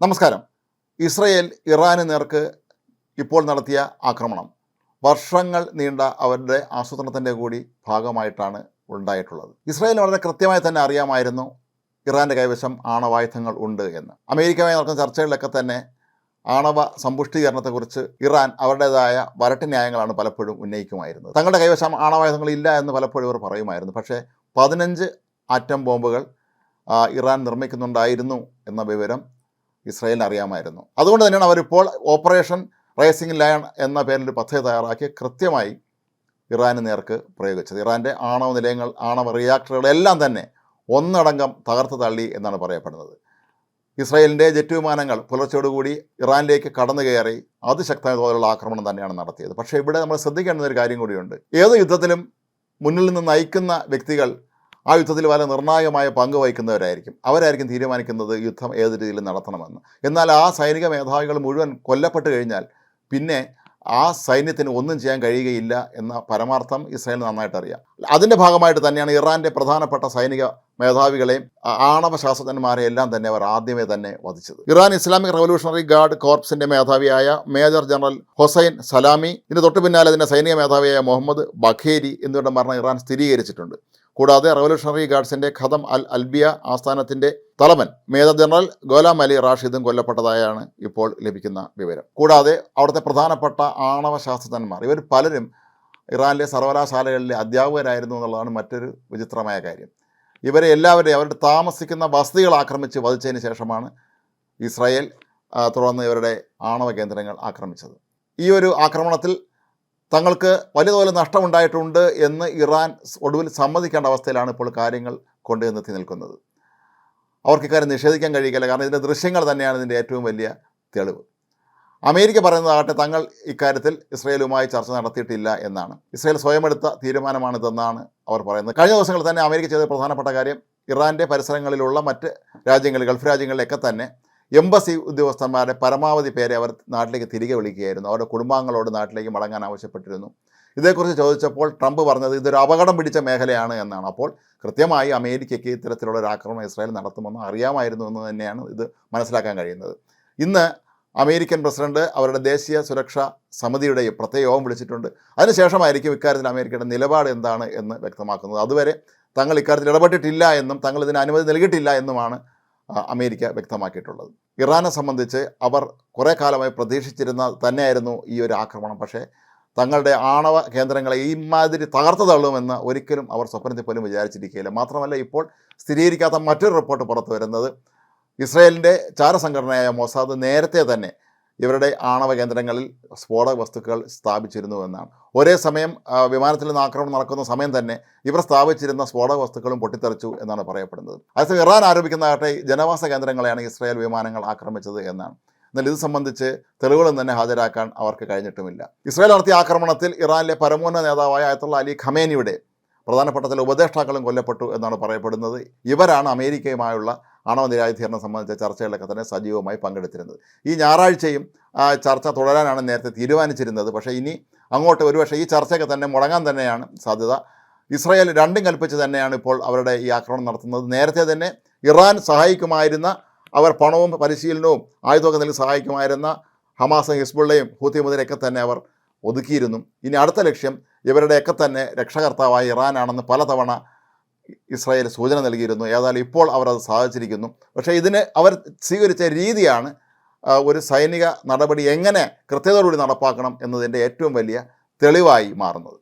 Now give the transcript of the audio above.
നമസ്കാരം. ഇസ്രയേൽ ഇറാന് നേർക്ക് ഇപ്പോൾ നടത്തിയ ആക്രമണം. വർഷങ്ങൾ നീണ്ട അവരുടെ ആസൂത്രണത്തിന്റെ കൂടി ഭാഗമായിട്ടാണ് ഉണ്ടായിട്ടുള്ളത്. ഇസ്രായേലിന് വളരെ കൃത്യമായി തന്നെ അറിയാമായിരുന്നു ഇറാന്റെ കൈവശം ആണവായുധങ്ങൾ ഉണ്ട് എന്ന്. അമേരിക്കയുമായി നടക്കുന്ന ചർച്ചകളിലൊക്കെ തന്നെ ആണവ സമ്പുഷ്ടീകരണത്തെക്കുറിച്ച് ഇറാൻ അവരുടേതായ വരട്ട് ന്യായങ്ങളാണ് പലപ്പോഴും ഉന്നയിക്കുമായിരുന്നത്. തങ്ങളുടെ കൈവശം ആണവായുധങ്ങൾ ഇല്ല എന്ന് പലപ്പോഴും ഇവർ പറയുമായിരുന്നു. പക്ഷേ പതിനഞ്ച് ആറ്റം ബോംബുകൾ ഇറാൻ നിർമ്മിക്കുന്നുണ്ടായിരുന്നു എന്ന വിവരം ഇസ്രായേലിന് അറിയാമായിരുന്നു. അതുകൊണ്ട് തന്നെയാണ് അവരിപ്പോൾ ഓപ്പറേഷൻ റേസിംഗ് ലയൺ എന്ന പേരിൽ പദ്ധതി തയ്യാറാക്കി കൃത്യമായി ഇറാന് നേർക്ക് പ്രയോഗിച്ചത്. ഇറാന്റെ ആണവ നിലയങ്ങൾ ആണവ റിയാക്ടറുകളെല്ലാം തന്നെ ഒന്നടങ്കം തകർത്ത് തള്ളി എന്നാണ് പറയപ്പെടുന്നത്. ഇസ്രായേലിന്റെ ജെറ്റ് വിമാനങ്ങൾ പുലർച്ചയോടുകൂടി ഇറാനിലേക്ക് കടന്നു കയറി അതിശക്തമായ തോതിലുള്ള ആക്രമണം തന്നെയാണ് നടത്തിയത്. പക്ഷേ ഇവിടെ നമ്മൾ ശ്രദ്ധിക്കേണ്ടുന്ന ഒരു കാര്യം കൂടിയുണ്ട്. ഏത് യുദ്ധത്തിലും മുന്നിൽ നിന്ന് നയിക്കുന്ന വ്യക്തികൾ ആ യുദ്ധത്തിൽ വളരെ നിർണായകമായ പങ്ക് വഹിക്കുന്നവരായിരിക്കും. അവരായിരിക്കും തീരുമാനിക്കുന്നത് യുദ്ധം ഏത് രീതിയിൽ നടത്തണമെന്ന്. എന്നാൽ ആ സൈനിക മേധാവികൾ മുഴുവൻ കൊല്ലപ്പെട്ട് കഴിഞ്ഞാൽ പിന്നെ ആ സൈന്യത്തിന് ഒന്നും ചെയ്യാൻ കഴിയുകയില്ല എന്ന പരമാർത്ഥം ഇസ്രായേൽ നന്നായിട്ട് അറിയാം. അതിന്റെ ഭാഗമായിട്ട് തന്നെയാണ് ഇറാന്റെ പ്രധാനപ്പെട്ട സൈനിക മേധാവികളെയും ആണവ ശാസ്ത്രജ്ഞന്മാരെ എല്ലാം തന്നെ അവർ ആദ്യമേ തന്നെ വധിച്ചത്. ഇറാൻ ഇസ്ലാമിക് റവല്യൂഷണറി ഗാർഡ് കോർപ്സിന്റെ മേധാവിയായ മേജർ ജനറൽ ഹൊസൈൻ സലാമി ഇതിന് തൊട്ടു പിന്നാലെ അതിന്റെ സൈനിക മേധാവിയായ മുഹമ്മദ് ബഖേരി എന്നിവരുടെ മരണം ഇറാൻ സ്ഥിരീകരിച്ചിട്ടുണ്ട്. കൂടാതെ റവല്യൂഷണറി ഗാർഡ്സിന്റെ ഖദം അൽ അൽബിയ ആസ്ഥാനത്തിന്റെ തലവൻ മേജർ ജനറൽ ഗോലാം അലി റാഷിദും കൊല്ലപ്പെട്ടതായാണ് ഇപ്പോൾ ലഭിക്കുന്ന വിവരം. കൂടാതെ അവിടുത്തെ പ്രധാനപ്പെട്ട ആണവ ശാസ്ത്രജ്ഞന്മാർ ഇവർ പലരും ഇറാനിലെ സർവകലാശാലകളിലെ അധ്യാപകരായിരുന്നു എന്നുള്ളതാണ് മറ്റൊരു വിചിത്രമായ കാര്യം. ഇവരെ എല്ലാവരെയും അവരുടെ താമസിക്കുന്ന വസതികൾ ആക്രമിച്ച് വധിച്ചതിന് ശേഷമാണ് ഇസ്രായേൽ തുടർന്ന് ഇവരുടെ ആണവ കേന്ദ്രങ്ങൾ ആക്രമിച്ചത്. ഈ ഒരു ആക്രമണത്തിൽ തങ്ങൾക്ക് വലിയ തോതിൽ നഷ്ടമുണ്ടായിട്ടുണ്ട് എന്ന് ഇറാൻ ഒടുവിൽ സമ്മതിക്കേണ്ട അവസ്ഥയിലാണ് ഇപ്പോൾ കാര്യങ്ങൾ കൊണ്ടുവന്നെത്തി നിൽക്കുന്നത്. അവർക്ക് ഇക്കാര്യം നിഷേധിക്കാൻ കഴിയില്ല കാരണം ഇതിന്റെ ദൃശ്യങ്ങൾ തന്നെയാണ് ഇതിന്റെ ഏറ്റവും വലിയ തെളിവ്. അമേരിക്ക പറയുന്നതാകട്ടെ തങ്ങൾ ഇക്കാര്യത്തിൽ ഇസ്രയേലുമായി ചർച്ച നടത്തിയിട്ടില്ല എന്നാണ്. ഇസ്രയേൽ സ്വയമെടുത്ത തീരുമാനമാണിതെന്നാണ് അവർ പറയുന്നത്. കഴിഞ്ഞ ദിവസങ്ങളിൽ തന്നെ അമേരിക്ക ചെയ്ത പ്രധാനപ്പെട്ട കാര്യം ഇറാന്റെ പരിസരങ്ങളിലുള്ള മറ്റ് രാജ്യങ്ങളിൽ ഗൾഫ് രാജ്യങ്ങളിലൊക്കെ തന്നെ എംബസി ഉദ്യോഗസ്ഥന്മാരുടെ പരമാവധി പേരെ അവർ നാട്ടിലേക്ക് തിരികെ വിളിക്കുകയായിരുന്നു. അവരുടെ കുടുംബാംഗങ്ങളോട് നാട്ടിലേക്ക് മടങ്ങാൻ ആവശ്യപ്പെട്ടിരുന്നു. ഇതേക്കുറിച്ച് ചോദിച്ചപ്പോൾ ട്രംപ് പറഞ്ഞത് ഇതൊരു അപകടം പിടിച്ച മേഖലയാണ് എന്നാണ്. അപ്പോൾ കൃത്യമായി അമേരിക്കയ്ക്ക് ഇത്തരത്തിലുള്ള ഒരു ആക്രമണം ഇസ്രായേൽ നടത്തുമെന്ന് അറിയാമായിരുന്നു എന്ന് തന്നെയാണ് ഇത് മനസ്സിലാക്കാൻ കഴിയുന്നത്. ഇന്ന് അമേരിക്കൻ പ്രസിഡന്റ് അവരുടെ ദേശീയ സുരക്ഷാ സമിതിയുടെയും പ്രത്യേക യോഗം വിളിച്ചിട്ടുണ്ട്. അതിനുശേഷമായിരിക്കും ഇക്കാര്യത്തിൽ അമേരിക്കയുടെ നിലപാട് എന്താണ് എന്ന് വ്യക്തമാക്കുന്നത്. അതുവരെ തങ്ങൾ ഇക്കാര്യത്തിൽ ഇടപെട്ടിട്ടില്ല എന്നും തങ്ങൾ ഇതിന് അനുമതി നൽകിയിട്ടില്ല എന്നുമാണ് അമേരിക്ക വ്യക്തമാക്കിയിട്ടുള്ളത്. ഇറാനെ സംബന്ധിച്ച് അവർ കുറേ കാലമായി പ്രതീക്ഷിച്ചിരുന്ന തന്നെയായിരുന്നു ഈ ഒരു ആക്രമണം. പക്ഷേ തങ്ങളുടെ ആണവ കേന്ദ്രങ്ങളെ ഇമാതിരി തകർത്തു തള്ളുമെന്ന് ഒരിക്കലും അവർ സ്വപ്നത്തിൽ പോലും വിചാരിച്ചിരിക്കുകയില്ല. മാത്രമല്ല ഇപ്പോൾ സ്ഥിരീകരിക്കാത്ത മറ്റൊരു റിപ്പോർട്ട് പുറത്തു വരുന്നത് ഇസ്രയേലിന്റെ ചാരസംഘടനയായ മൊസാദ് നേരത്തെ തന്നെ ഇവരുടെ ആണവ കേന്ദ്രങ്ങളിൽ സ്ഫോടക വസ്തുക്കൾ സ്ഥാപിച്ചിരുന്നു എന്നാണ്. ഒരേ സമയം വിമാനത്തിൽ നിന്ന് ആക്രമണം നടക്കുന്ന സമയം തന്നെ ഇവർ സ്ഥാപിച്ചിരുന്ന സ്ഫോടക വസ്തുക്കളും പൊട്ടിത്തെറിച്ചു എന്നാണ് പറയപ്പെടുന്നത്. അതേസമയം ഇറാൻ ആരോപിക്കുന്നതാകട്ടെ ജനവാസ കേന്ദ്രങ്ങളെയാണ് ഇസ്രായേൽ വിമാനങ്ങൾ ആക്രമിച്ചത് എന്നാണ്. എന്നാൽ ഇത് സംബന്ധിച്ച് തെളിവുകളും തന്നെ ഹാജരാക്കാൻ അവർക്ക് കഴിഞ്ഞിട്ടുമില്ല. ഇസ്രായേൽ നടത്തിയ ആക്രമണത്തിൽ ഇറാനിലെ പരമോന്നത നേതാവായ അയത്തുള്ള അലി ഖമേനിയുടെ പ്രധാനപ്പെട്ട ചില ഉപദേഷ്ടാക്കളും കൊല്ലപ്പെട്ടു എന്നാണ് പറയപ്പെടുന്നത്. ഇവരാണ് അമേരിക്കയുമായുള്ള ആണവ നിരായുധീകരണം സംബന്ധിച്ച ചർച്ചകളിലൊക്കെ തന്നെ സജീവമായി പങ്കെടുത്തിരുന്നത്. ഈ ഞായറാഴ്ചയും ആ ചർച്ച തുടരാനാണ് നേരത്തെ തീരുമാനിച്ചിരുന്നത്. പക്ഷേ ഇനി അങ്ങോട്ട് ഒരുപക്ഷെ ഈ ചർച്ചയൊക്കെ തന്നെ മുടങ്ങാൻ തന്നെയാണ് സാധ്യത. ഇസ്രായേൽ രണ്ടും കൽപ്പിച്ച് തന്നെയാണ് ഇപ്പോൾ അവരുടെ ഈ ആക്രമണം നടത്തുന്നത്. നേരത്തെ തന്നെ ഇറാൻ സഹായിക്കുമായിരുന്ന അവർ പണവും പരിശീലനവും ആയുധമൊക്കെ നൽകി സഹായിക്കുമായിരുന്ന ഹമാസും ഹിസ്ബുള്ളയും ഹൂത്തി മുതലൊക്കെ തന്നെ അവർ ഒതുക്കിയിരുന്നു. ഇനി അടുത്ത ലക്ഷ്യം ഇവരുടെയൊക്കെ തന്നെ രക്ഷകർത്താവായ ഇറാനാണെന്ന് പലതവണ ഇസ്രായേൽ സൂചന നൽകിയിരുന്നു. ഏതായാലും ഇപ്പോൾ അവർ അത് സാധിച്ചിരിക്കുന്നു. പക്ഷേ ഇതിന് അവർ സ്വീകരിച്ച രീതിയാണ് ഒരു സൈനിക നടപടി എങ്ങനെ കൃത്യതയോടുകൂടി നടപ്പാക്കണം എന്നതിന്റെ ഏറ്റവും വലിയ തെളിവായി മാറുന്നത്.